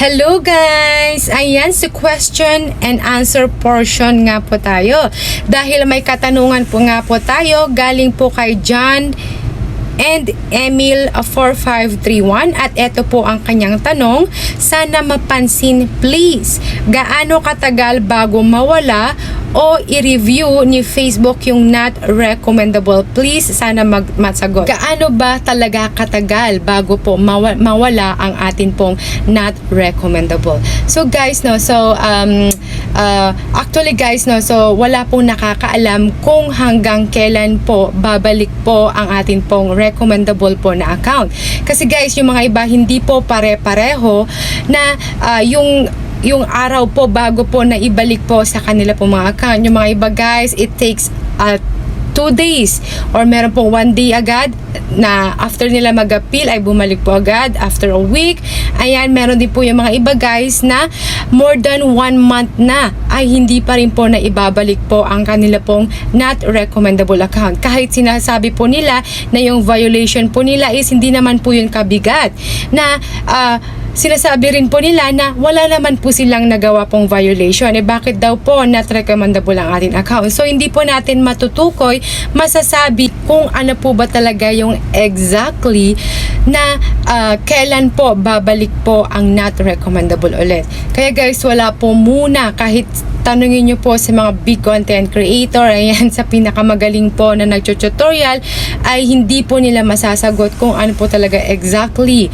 Hello guys! Ayan, si question and answer portion nga po tayo. Dahil may katanungan po nga po tayo, galing po kay John and Emil 4531 at ito po ang kanyang tanong sana mapansin please gaano katagal bago mawala o i-review ni Facebook yung not recommendable. Please sana mag masagot. Gaano ba talaga katagal bago po mawa- mawala ang atin pong not recommendable? So guys no so um uh, actually guys no so wala pong nakakaalam kung hanggang kailan po babalik po ang atin pong recommendable po na account. Kasi guys yung mga iba hindi po pare-pareho na ah, yung yung araw po bago po na ibalik po sa kanila po mga account. Yung mga iba guys it takes uh, two days or meron pong one day agad na after nila mag-appeal ay bumalik po agad after a week. Ayan meron din po yung mga iba guys na more than one month na ay hindi pa rin po na ibabalik po ang kanila pong not recommendable account. Kahit sinasabi po nila na yung violation po nila is hindi naman po yun kabigat na ah, sinasabi rin po nila na wala naman po silang nagawa pong violation. Eh bakit daw po not recommendable ang ating account? So hindi po natin matutukoy masasabi kung ano po ba talaga yung exactly na ah, kailan po babalik po ang not recommendable ulit. Kaya guys, wala po muna kahit tanungin nyo po sa mga big content creator, ayan, sa pinakamagaling po na nagtutorial, ay hindi po nila masasagot kung ano po talaga exactly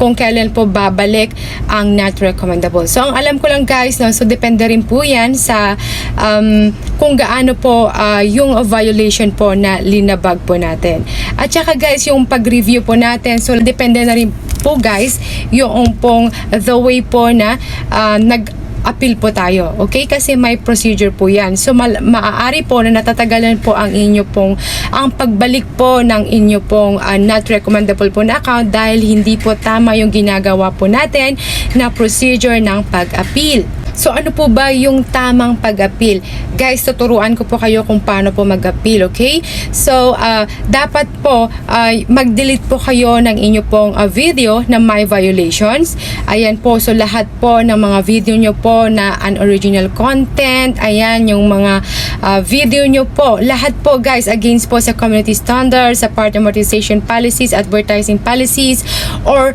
kung kailan po babalik ang not recommendable. So, ang alam ko lang guys, no, so depende rin po yan sa um, kung gaano po ah, yung violation po na linabag po natin. At saka guys, yung pag-review po natin, so depende na rin po guys, yung pong the way po na ah, nag appeal po tayo. Okay? Kasi may procedure po yan. So, mal- maaari po na natatagalan po ang inyo pong, ang pagbalik po ng inyo pong ah, not recommendable po na account dahil hindi po tama yung ginagawa po natin na procedure ng pag-appeal. So, ano po ba yung tamang pag-appeal? Guys, tuturuan ko po kayo kung paano po mag-appeal, okay? So, ah, dapat po ah, mag-delete po kayo ng inyo pong ah, video na may violations. Ayan po, so lahat po ng mga video nyo po na unoriginal content, ayan, yung mga ah, video nyo po, lahat po guys, against po sa community standards, sa part amortization policies, advertising policies, or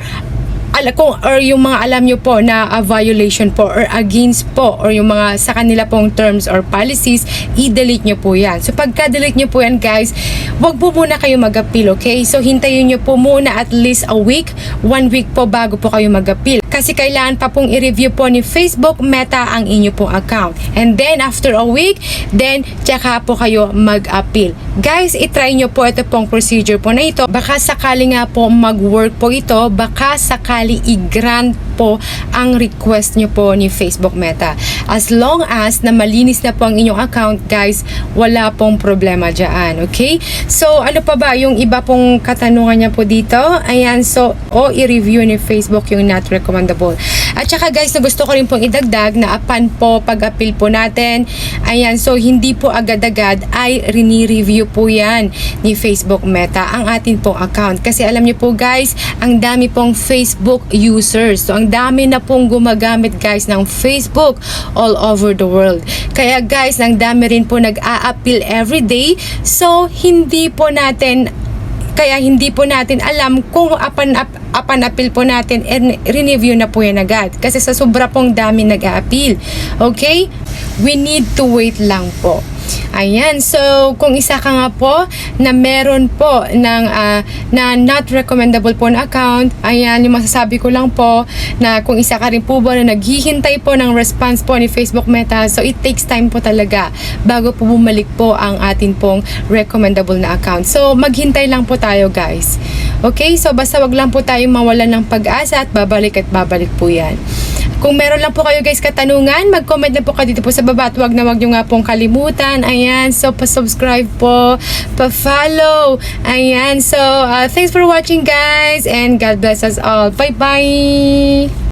ala kung or yung mga alam nyo po na uh, violation po or against po or yung mga sa kanila pong terms or policies, i-delete nyo po yan. So pagka-delete nyo po yan guys, wag po muna kayo mag-appeal, okay? So hintayin nyo po muna at least a week, one week po bago po kayo mag-appeal. Kasi kailangan pa pong i-review po ni Facebook Meta ang inyo pong account. And then after a week, then tsaka po kayo mag-appeal. Guys, itry nyo po ito pong procedure po na ito. Baka sakali nga po mag-work po ito, baka sakali i-grant po ang request nyo po ni Facebook Meta. As long as na malinis na po ang inyong account, guys, wala pong problema dyan. Okay? So, ano pa ba yung iba pong katanungan niya po dito? Ayan, so, o i-review ni Facebook yung not recommendable. At saka guys, na gusto ko rin pong idagdag na upon po pag-appeal po natin, ayan, so hindi po agad-agad ay rini-review po yan ni Facebook Meta ang atin pong account. Kasi alam niyo po guys, ang dami pong Facebook users. So, ang dami na pong gumagamit guys ng Facebook all over the world. Kaya guys, ang dami rin po nag-a-appeal everyday. So, hindi po natin kaya hindi po natin alam kung apan ap, apan appeal po natin and review na po yan agad kasi sa sobra pong dami nag-a-appeal. Okay? We need to wait lang po. Ayan, so kung isa ka nga po na meron po ng ah, na not recommendable po na account, ayan, yung masasabi ko lang po na kung isa ka rin po ba na naghihintay po ng response po ni Facebook Meta, so it takes time po talaga bago po bumalik po ang atin pong recommendable na account. So maghintay lang po tayo guys. Okay, so basta wag lang po tayong mawalan ng pag-asa at babalik at babalik po yan. Kung meron lang po kayo guys katanungan, mag-comment na po kayo dito po sa baba at wag na wag nyo nga pong kalimutan. Ayan, so pa-subscribe po, pa-follow. Ayan, so uh, thanks for watching guys and God bless us all. Bye-bye!